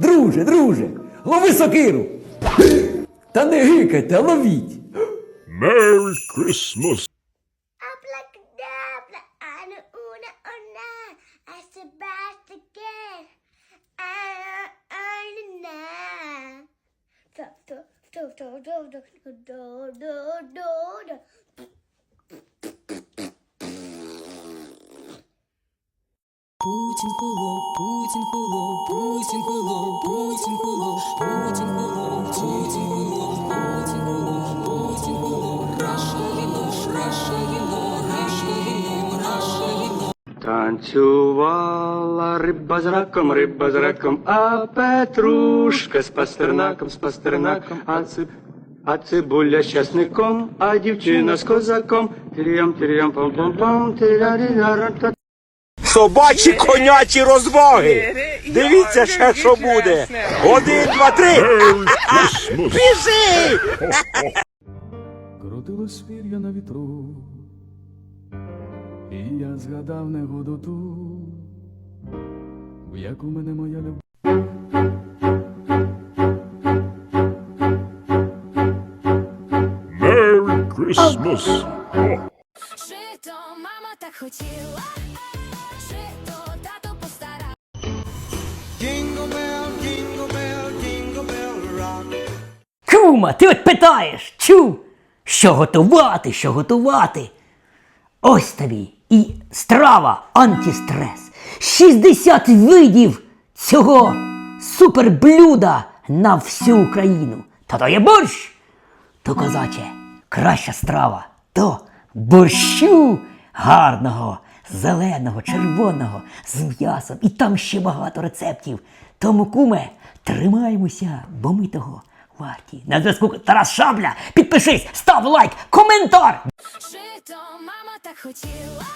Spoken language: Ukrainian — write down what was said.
Друже, друже, лови сокиру. Та не гикайте, а ловіть. Merry Christmas. Abracadabra, ana una ona, asabastike, ana ana. Do do do do do do do do do do. Путін холоп, Путін холоп, Путін холоп, Танцювала риба з раком, риба з раком, а петрушка з пастернаком, з пастернаком, а циб... А цибуля з часником, а дівчина з козаком. Тирям, тирям, пам пам пам тирярі Собачі конячі розваги. Дивіться ще, що буде. Один, два, три. Біжи! Крутилось пір'я на вітру, і я згадав негоду ту, як у мене моя любов. Merry Christmas. Жито, мама так хотіла, жито, тато постарав. Кума, ти от питаєш, чу, що готувати, що готувати. Ось тобі і страва антистрес. 60 видів цього суперблюда на всю Україну. Та то є борщ, то козаче, краща страва, то борщу гарного, зеленого, червоного, з м'ясом. І там ще багато рецептів. Тому, куме, тримаємося, бо ми того варті. На зв'язку Тарас Шабля. Підпишись, став лайк, коментар. Жито, мама так хотіла,